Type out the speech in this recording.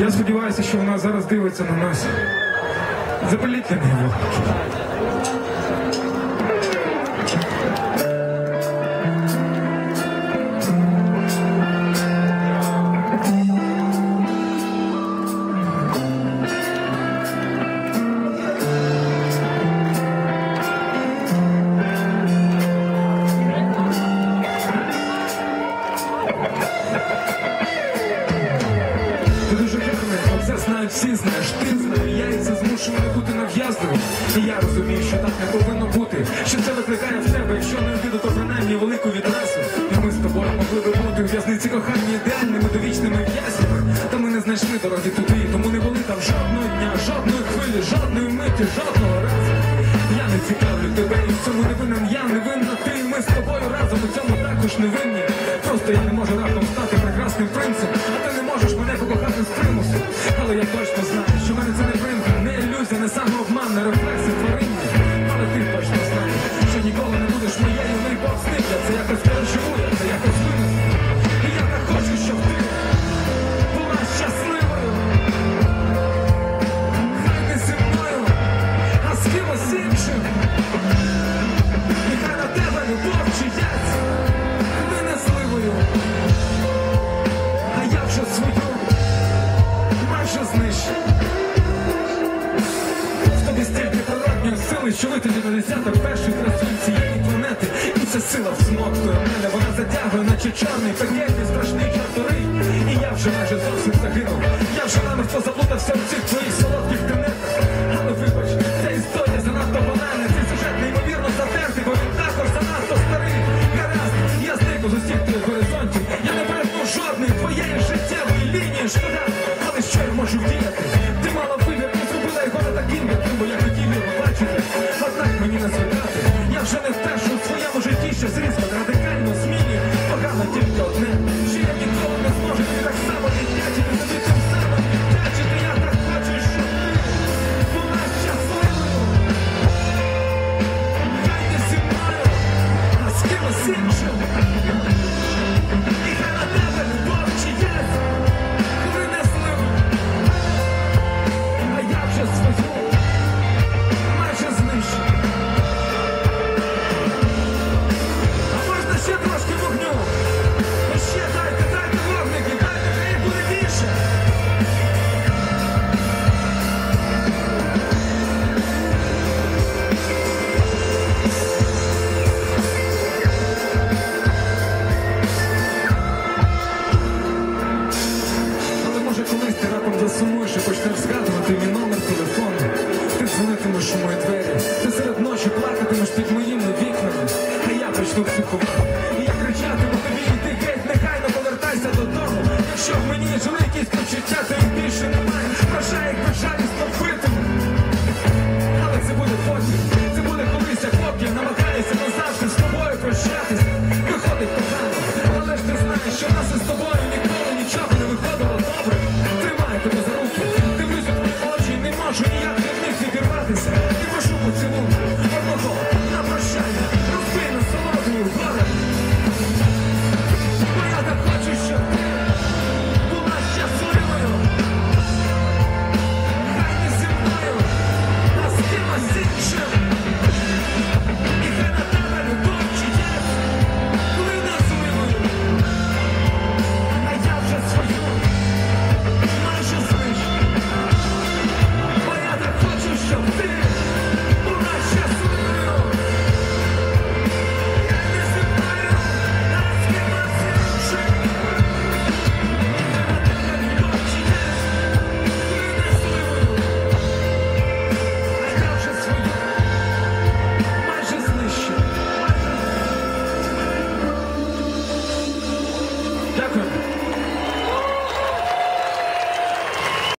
Я сподіваюся, що вона зараз дивиться на нас. Запаліть на неї всі, знаєш, ти знаєш, я і це змушує не бути нав'язливим. І я розумію, що так не повинно бути. Що це викликає в тебе, якщо не обіду, то принаймні велику відразу. І ми з тобою могли би бути в в'язниці кохання ідеальними довічними в'язнями. Та ми не знайшли дороги туди, тому не були там жодного дня, жодної хвилі, жодної миті, жодного разу. Я не цікавлю тебе, і в цьому не винен я, не винна ти. Ми з тобою разом у цьому також не винні. Просто я не можу десяток перших красунь цієї планети. І ця сила всмоктує мене, вона затягує, наче чорний, пекельний, страшний чорторий. І я вже майже зовсім загинув. Я вже намертво заплутався в цих твоїх солодких тенетах. Але вибач, ця історія занадто банальна, цей сюжет неймовірно затертий, бо він також занадто старий. Гаразд, я знику з усіх твоїх горизонтів. Я не перетну жодної твоєї життєвої лінії, шкода. Але що я можу вдіяти? attention. І я кричатиму тобі, йти геть, негайно повертайся додому. Якщо в мені жили якісь почуття, то їх більше немає. Прощай, як бажаю схопитиму. Але це буде потім, це буде колись, як поки намагаюся назавжди з тобою прощатись. Виходить погано, але ж ти знаєш, що нас із тобою ніколи нічого не виходило добре. Тримай тебе за руки, дивлюся твої очі, не можу ніяк. Sure.